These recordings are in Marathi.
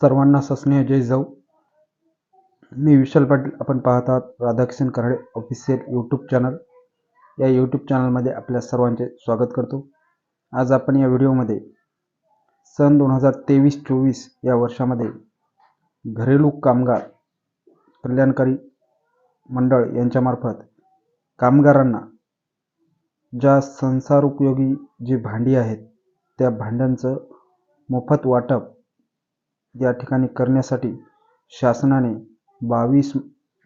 सर्वांना सस्नेह जय जाऊ. मी विशाल पाटील आपण पाहत आहात Radhakishan Karade official YouTube channel या यूट्यूब चॅनलमध्ये आपल्या सर्वांचे स्वागत करतो. आज आपण या व्हिडिओमध्ये सन दोन हजार तेवीस चोवीस या वर्षामध्ये घरेलू कामगार कल्याणकारी मंडळ यांच्यामार्फत कामगारांना ज्या संसार उपयोगी जी भांडी आहेत त्या भांड्यांचं मोफत वाटप या ठिकाणी करण्यासाठी शासनाने बावीस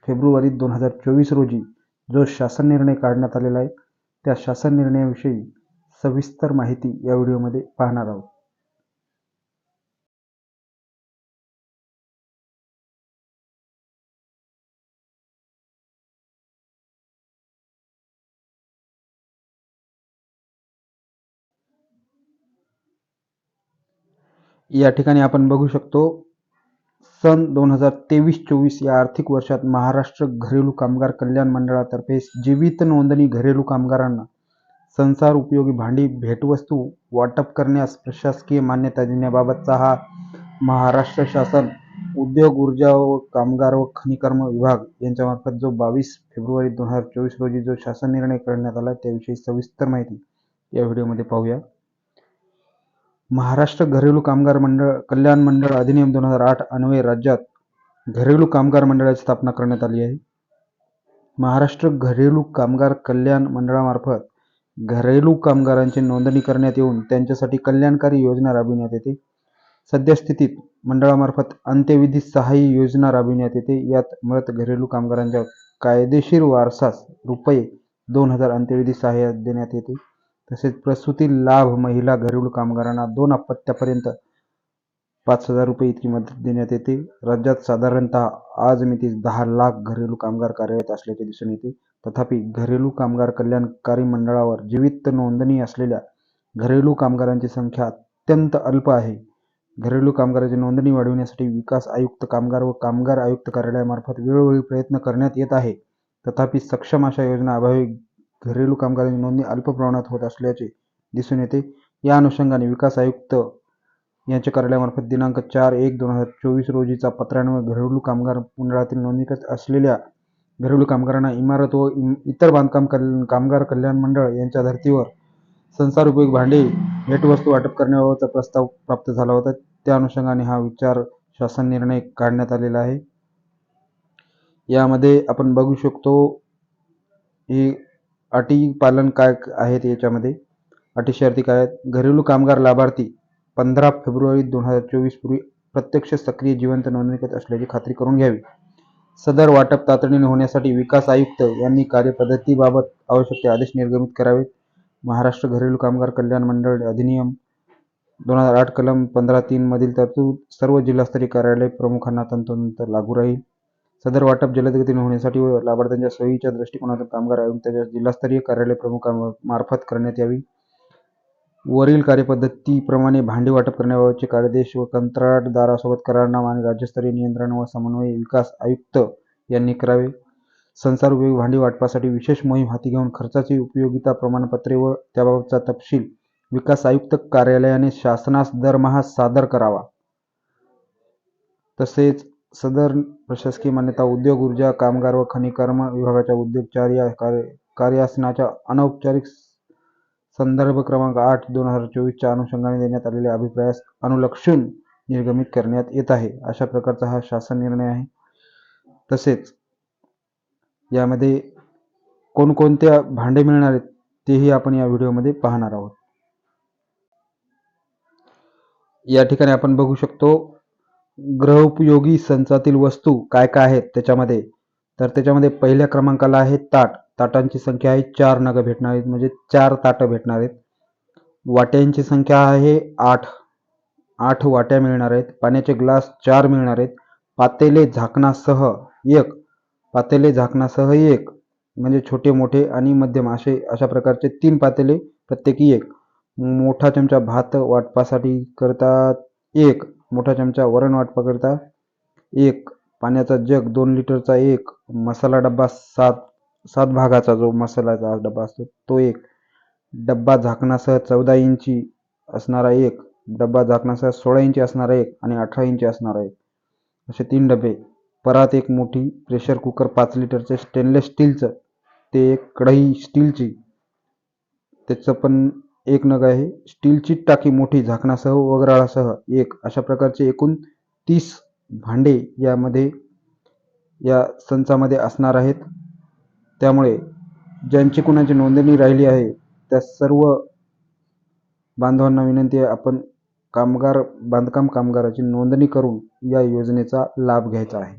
फेब्रुवारी दोन हजार चोवीस रोजी जो शासन निर्णय काढण्यात आलेला आहे त्या शासन निर्णयाविषयी सविस्तर माहिती या व्हिडिओमध्ये पाहणार आहोत. या ठिकाणी आपण बघू शकतो सन दोन हजार तेवीस चोवीस या आर्थिक वर्षात महाराष्ट्र घरेलू कामगार कल्याण मंडळातर्फे जीवित नोंदणी घरेलू कामगारांना संसार उपयोगी भांडी भेटवस्तू वाटप करण्यास प्रशासकीय मान्यता देण्याबाबतचा हा महाराष्ट्र शासन उद्योग ऊर्जा व कामगार व खनिकर्म विभाग यांच्यामार्फत जो बावीस फेब्रुवारी दोन हजार चोवीस रोजी जो शासन निर्णय करण्यात आला त्याविषयी सविस्तर माहिती या व्हिडिओमध्ये पाहूया. महाराष्ट्र घरेलू कामगार मंडळ कल्याण मंडळ अधिनियम दोन हजार आठ अन्वये राज्यात घरेलू कामगार मंडळाची स्थापना करण्यात आली आहे. महाराष्ट्र घरेलू कामगार कल्याण मंडळामार्फत घरेलू कामगारांची नोंदणी करण्यात येऊन त्यांच्यासाठी कल्याणकारी योजना राबविण्यात येते. सद्यस्थितीत मंडळामार्फत अंत्यविधी सहाय्य योजना राबविण्यात येते. यात मृत घरेलू कामगारांच्या कायदेशीर वारसास रुपये दोन हजार अंत्यविधी सहाय्य देण्यात येते. तसेच प्रसूती लाभ महिला घरेलू कामगारांना दोन अपत्यापर्यंत पाच हजार रुपये इतकी मदत देण्यात येते. राज्यात साधारणतः आज मितीस दहा लाख घरेलू कामगार कार्यरत असल्याचे दिसून येते. तथापि घरेलू कामगार कल्याणकारी मंडळावर जीवित नोंदणी असलेल्या घरेलू कामगारांची संख्या अत्यंत अल्प आहे. घरेलू कामगारांची नोंदणी वाढविण्यासाठी विकास आयुक्त कामगार व कामगार आयुक्त कार्यालयामार्फत वेळोवेळी प्रयत्न करण्यात येत आहे. तथापि सक्षम अशा योजना अभावी घरेलू कामगारांची नोंदणी अल्प प्रमाणात होत असल्याचे दिसून येते. या अनुषंगाने विकास आयुक्त यांच्या कार्यालयामार्फत दिनांक चार एक दोन हजार चोवीस रोजीचा पत्रान्वये घरेलू कामगार मंडळातील नोंदणीकृत असलेल्या घरेलू कामगारांना इमारत व इतर बांधकाम कल कामगार कल्याण मंडळ यांच्या धर्तीवर संसार उपयोग भांडे भेटवस्तू वाटप करण्याबाबतचा प्रस्ताव प्राप्त झाला होता. त्या अनुषंगाने हा विचार शासन निर्णय काढण्यात आलेला आहे. यामध्ये आपण बघू शकतो ही अटी पालन काय आहेत याच्यामध्ये? अटी शर्ती काय आहेत? घरेलू कामगार लाभार्थी पंधरा फेब्रुवारी दोन हजार चोवीस पूर्वी प्रत्यक्ष सक्रिय जिवंत नोंदणीकृत असल्याची खात्री करून घ्यावी. सदर वाटप तातडीने होण्यासाठी विकास आयुक्त यांनी कार्यपद्धतीबाबत आवश्यक ते आदेश निर्गमित करावेत. महाराष्ट्र घरेलू कामगार कल्याण मंडळ अधिनियम दोन हजार आठ कलम पंधरा तीन मधील तरतूद सर्व जिल्हास्तरीय कार्यालय प्रमुखांना तंतोतंत लागू राहील. सदर वाटप जलदगतीने होण्यासाठी व लाभार्थ्यांच्या सोयीच्या दृष्टिकोनातून कामगार आयुक्ताच्या जिल्हास्तरीय कार्यालय प्रमुखांमार्फत करण्यात यावी. वरील कार्यपद्धतीप्रमाणे भांडी वाटप करण्याबाबतचे कार्यदेश व कंत्राटदारासोबत करारनामा आणि राज्यस्तरीय नियंत्रण व समन्वय विकास आयुक्त यांनी करावे. संसार उपयोगी भांडी वाटपासाठी विशेष मोहीम हाती घेऊन खर्चाची उपयोगिता प्रमाणपत्रे व त्याबाबतचा तपशील विकास आयुक्त कार्यालयाने शासनास दरमहा सादर करावा. तसेच सदर प्रशासकीय मान्यता उद्योग ऊर्जा कामगार व खनिकर्म विभागाच्या उद्योग चार या कार्य कार्यासनाच्या अनौपचारिक संदर्भ क्रमांक आठ दोन हजार चोवीसच्या अनुषंगाने देण्यात आलेल्या अभिप्रायास अनुलक्षून निर्गमित करण्यात येत आहे. अशा प्रकारचा हा शासन निर्णय आहे. तसेच यामध्ये कोणकोणत्या भांडे मिळणार आहेत तेही आपण या व्हिडिओमध्ये पाहणार आहोत. या ठिकाणी आपण बघू शकतो गृहोपयोगी संचातील वस्तू काय काय आहेत त्याच्यामध्ये? तर त्याच्यामध्ये पहिल्या क्रमांकाला आहे ताट. ताटांची संख्या आहे चार नगं भेटणार आहेत म्हणजे चार ताटं भेटणार आहेत. वाट्यांची संख्या आहे आठ. आठ वाट्या मिळणार आहेत. पाण्याचे ग्लास चार मिळणार आहेत. पातेले झाकणासह एक. पातेले झाकणासह एक. म्हणजे छोटे मोठे आणि मध्यम असे अशा प्रकारचे तीन पातेले प्रत्येकी एक. मोठा चमचा भात वाटपासाठी करतात एक. मोठा चमचा वरण वाटपाकरिता एक पाण्याचा जग दोन लिटरचा एक मसाला डब्बा सात सात भागाचा जो मसाल्याचा डब्बा असतो तो एक. डब्बा झाकणासह चौदा इंची असणारा एक डब्बा झाकणासह सोळा इंची असणारा एक आणि अठरा इंची असणारा एक. असे तीन डबे. परात एक मोठी प्रेशर कुकर पाच लिटरचे स्टेनलेस स्टीलचं. ते एक कढई स्टीलची. त्याचं पण एक नग आहे. स्टीलची टाकी मोठी झाकणासह वगराळासह एक. अशा प्रकारचे एकूण तीस भांडे यामध्ये या संचामध्ये असणार आहेत. त्यामुळे ज्यांची कुणाची नोंदणी राहिली आहे त्या सर्व बांधवांना विनंती आहे आपण कामगार बांधकाम कामगाराची नोंदणी करून या योजनेचा लाभ घ्यायचा आहे.